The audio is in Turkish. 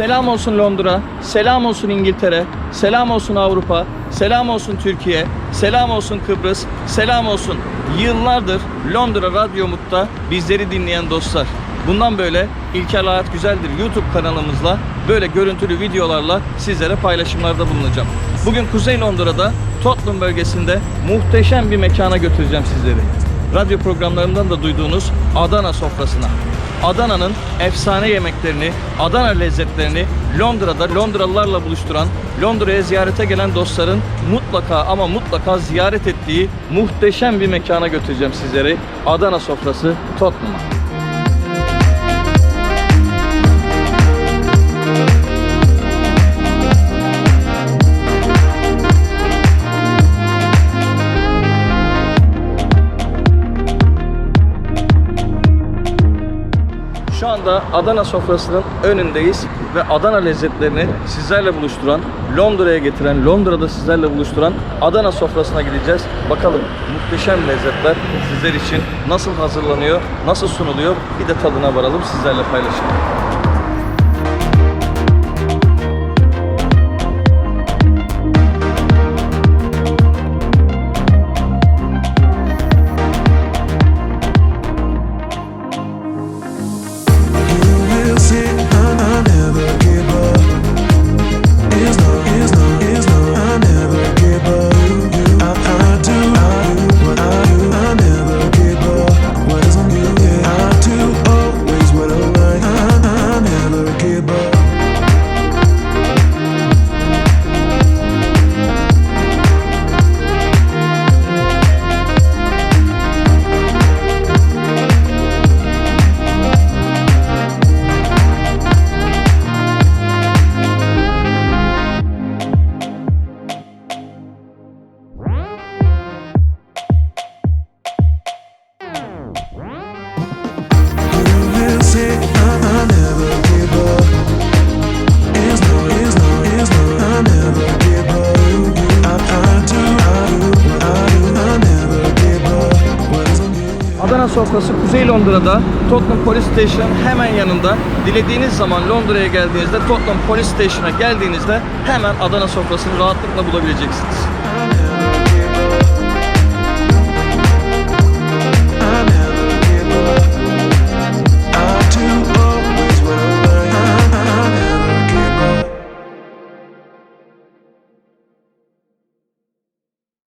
Selam olsun Londra, selam olsun İngiltere, selam olsun Avrupa, selam olsun Türkiye, selam olsun Kıbrıs, selam olsun yıllardır Londra Radyo Mut'ta bizleri dinleyen dostlar. Bundan böyle İlker Hayat Güzeldir YouTube kanalımızla böyle görüntülü videolarla sizlere paylaşımlarda bulunacağım. Bugün Kuzey Londra'da Tottenham bölgesinde muhteşem bir mekana götüreceğim sizleri. Radyo programlarından da duyduğunuz Adana sofrasına. Adana'nın efsane yemeklerini, Adana lezzetlerini Londra'da Londralılarla buluşturan, Londra'ya ziyarete gelen dostların mutlaka ama mutlaka ziyaret ettiği muhteşem bir mekana götüreceğim sizleri. Adana sofrası Tottenham'a. Şu anda Adana sofrasının önündeyiz ve Adana lezzetlerini sizlerle buluşturan, Londra'ya getiren, Londra'da sizlerle buluşturan Adana sofrasına gideceğiz. Bakalım muhteşem lezzetler sizler için nasıl hazırlanıyor, nasıl sunuluyor bir de tadına varalım sizlerle paylaşalım. Adana sofrası Kuzey Londra'da Tottenham Police Station hemen yanında. Dilediğiniz zaman Londra'ya geldiğinizde Tottenham Police Station'a geldiğinizde hemen Adana sofrasını rahatlıkla bulabileceksiniz.